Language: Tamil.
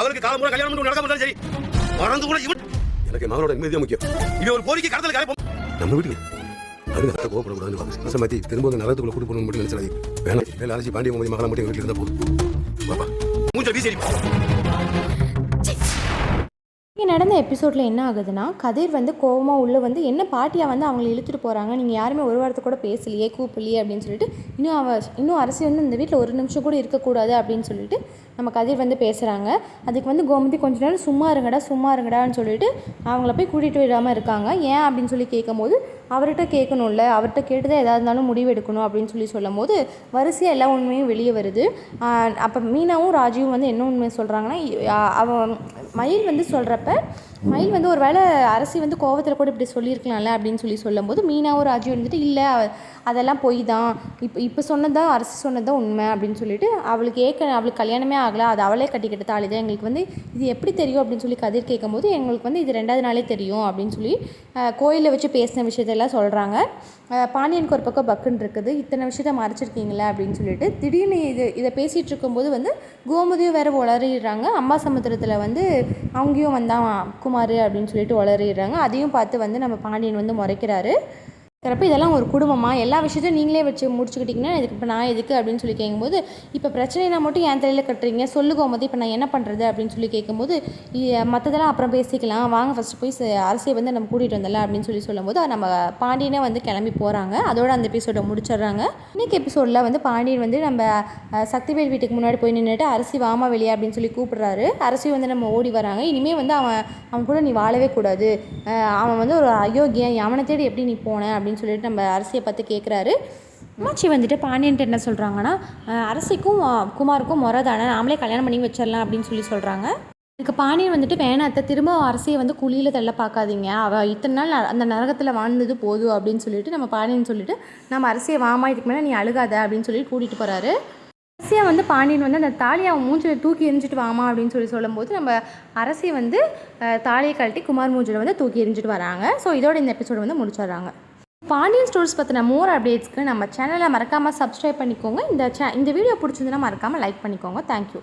மகளுக்கு காலம் கூட கல்யாணம் நடக்க மாட்டாலும் சரி. மறந்து கூட இவன் எனக்கு மகளோட நிம்மதி முக்கியம். இவன் ஒரு கோரிக்கை கடத்தல் காலை நம்ம வீட்டுக்கு. அதுக்கு அத்தை கோவப்படக்கூடாதுன்னு மாத்தி திரும்ப நகரத்துக்குள்ள கூட்டு போகணும் மட்டும் நினைச்சாது வேணாம். வேலை அழைச்சி பாண்டிய மகளை மட்டும் வீட்டில் இருந்தா போதும். பாப்பா வீசி நடந்த எபிசோடில் என்ன ஆகுதுன்னா கதிர் வந்து கோவமாக உள்ளே வந்து என்ன பாட்டியாக வந்து அவங்கள இழுத்துட்டு போகிறாங்க நீங்கள் யாருமே ஒரு வாரத்தை கூட பேசலையே கூப்பிடலையே? அப்படின்னு சொல்லிட்டு இன்னும் அவ இன்னும் அரசி வந்து இந்த வீட்டில் ஒரு நிமிஷம் கூட இருக்கக்கூடாது அப்படின்னு சொல்லிட்டு நம்ம கதிர் வந்து பேசுகிறாங்க அதுக்கு வந்து கோமதி கொஞ்ச நேரம் சும்மா இருங்கடா சும்மா இருங்கடான்னு சொல்லிட்டு அவங்கள போய் கூட்டிகிட்டு விடாமல் இருக்காங்க. ஏன்? அப்படின்னு சொல்லி கேட்கும்போது அவர்கிட்ட கேட்கணும்ல அவர்கிட்ட கேட்டு தான் எதாக இருந்தாலும் முடிவு எடுக்கணும் அப்படின்னு சொல்லி சொல்லும் போது வரிசையாக எல்லா உண்மையும் வெளியே வருது. அப்போ மீனாவும் ராஜீவும் வந்து என்ன உண்மையை சொல்கிறாங்கன்னா அவன் மயில் வந்து சொல்கிறப்ப மயில் வந்து ஒரு வேளை அரசி வந்து கோவத்தில் கூட இப்படி சொல்லியிருக்கலாம்ல அப்படின்னு சொல்லி சொல்லும்போது மீனாவும் ராஜு வந்துட்டு இல்லை அதெல்லாம் பொய் தான். இப்போ இப்போ சொன்னதான் அரசி சொன்னது தான் உண்மை அப்படின்னு சொல்லிட்டு அவளுக்கு ஏற்க அவளுக்கு கல்யாணமே ஆகலை. அது அவளே கட்டிக்கிட்ட தாலி தான் எங்களுக்கு வந்து இது எப்படி தெரியும் அப்படின்னு சொல்லி கதிர் கேட்கும்போது எங்களுக்கு வந்து இது ரெண்டாவது நாளே தெரியும் அப்படின்னு சொல்லி கோயிலில் வச்சு பேசின விஷயத்தெல்லாம் சொல்கிறாங்க பாண்டியனுக்கு ஒரு பக்கம் பக்குன்னு இருக்குது. இத்தனை விஷயத்த மறைச்சிருக்கீங்களே அப்படின்னு சொல்லிட்டு திடீர்னு இது இதை பேசிகிட்டு இருக்கும்போது வந்து கோமதியும் வேறு உளறிடுறாங்க. அம்மா சமுத்திரத்தில் வந்து அவங்கேயும் வந்தான் குமார் அப்படின்னு சொல்லிட்டு உளறிடுறாங்க. அதையும் பார்த்து வந்து நம்ம பாண்டியன் வந்து முறைக்கிறாரு. இருக்கிறப்ப இதெல்லாம் ஒரு குடும்பமாக எல்லா விஷயத்தையும் நீங்களே வச்சு முடிச்சுக்கிட்டிங்கன்னா இதுக்கு இப்போ நான் எதுக்கு அப்படின்னு சொல்லி கேட்கும்போது இப்போ பிரச்சனைனா மட்டும் என் தலையில் கட்டுறீங்க சொல்லு போது இப்போ நான் என்ன பண்ணுறது அப்படின்னு சொல்லி கேட்கும்போது மற்றதெல்லாம் அப்புறம் பேசிக்கலாம். வாங்க ஃபஸ்ட்டு போய் அரசியை வந்து நம்ம கூட்டிகிட்டு வந்தல அப்படின்னு சொல்லி சொல்லும்போது நம்ம பாண்டியனே வந்து கிளம்பி போகிறாங்க அதோட அந்த எபிசோடை முடிச்சிடுறாங்க. இன்னைக்கு எபிசோடில் வந்து பாண்டியன் வந்து நம்ம சக்திவேல் வீட்டுக்கு முன்னாடி போய் நின்றுட்டு அரிசி வாமா வெளியே அப்படின்னு சொல்லி கூப்பிட்றாரு. அரசி வந்து நம்ம ஓடி வராங்க. இனிமேல் வந்து அவன் அவன் கூட நீ வாழவே கூடாது. அவன் வந்து ஒரு அயோக்கியன். அவனை தேடி எப்படி நீ போன அப்படின்னு அப்படின்னு சொல்லிட்டு நம்ம அரசியை பார்த்து கேட்குறாரு அம்மாச்சி வந்துட்டு பாண்டியன்ட்டு என்ன சொல்கிறாங்கன்னா அரசிக்கும் குமாருக்கும் முறை தானே நாமளே கல்யாணம் பண்ணி வச்சிடலாம் அப்படின்னு சொல்லி சொல்கிறாங்க இதுக்கு பாண்டியன் வந்துட்டு வேணாத்த திரும்ப அரசியை வந்து குழியில் தள்ள பார்க்காதீங்க. அவள் இத்தனை நாள் அந்த நரகத்தில் வாழ்ந்தது போதும் அப்படின்னு சொல்லிட்டு நம்ம பாண்டியன் சொல்லிட்டு நம்ம அரசியை வாமா இதுக்கு மேலே நீ அழுகாத அப்படின்னு சொல்லி கூட்டிகிட்டு போகிறாரு அரசியை வந்து பாண்டியன் வந்து அந்த தாலியை அவன் மூஞ்சில் தூக்கி எரிஞ்சிட்டு வாமா அப்படின்னு சொல்லி சொல்லும்போது நம்ம அரசியை வந்து தாலியை கழட்டி குமார் மூஞ்சில் வந்து தூக்கி எரிஞ்சிட்டு வராங்க. ஸோ இதோட இந்த எபிசோடு வந்து முடிச்சிடுறாங்க. பாண்டியன் ஸ்டோர்ஸ் பற்றின மோர் அப்டேட்ஸ்க்கு நம்ம சேனலை மறக்காமல் சப்ஸ்கிரைப் பண்ணிக்கோங்க. இந்த சே இந்த வீடியோ பிடிச்சிருந்துன்னா மறக்காமல் லைக் பண்ணிக்கோங்க. தேங்க்யூ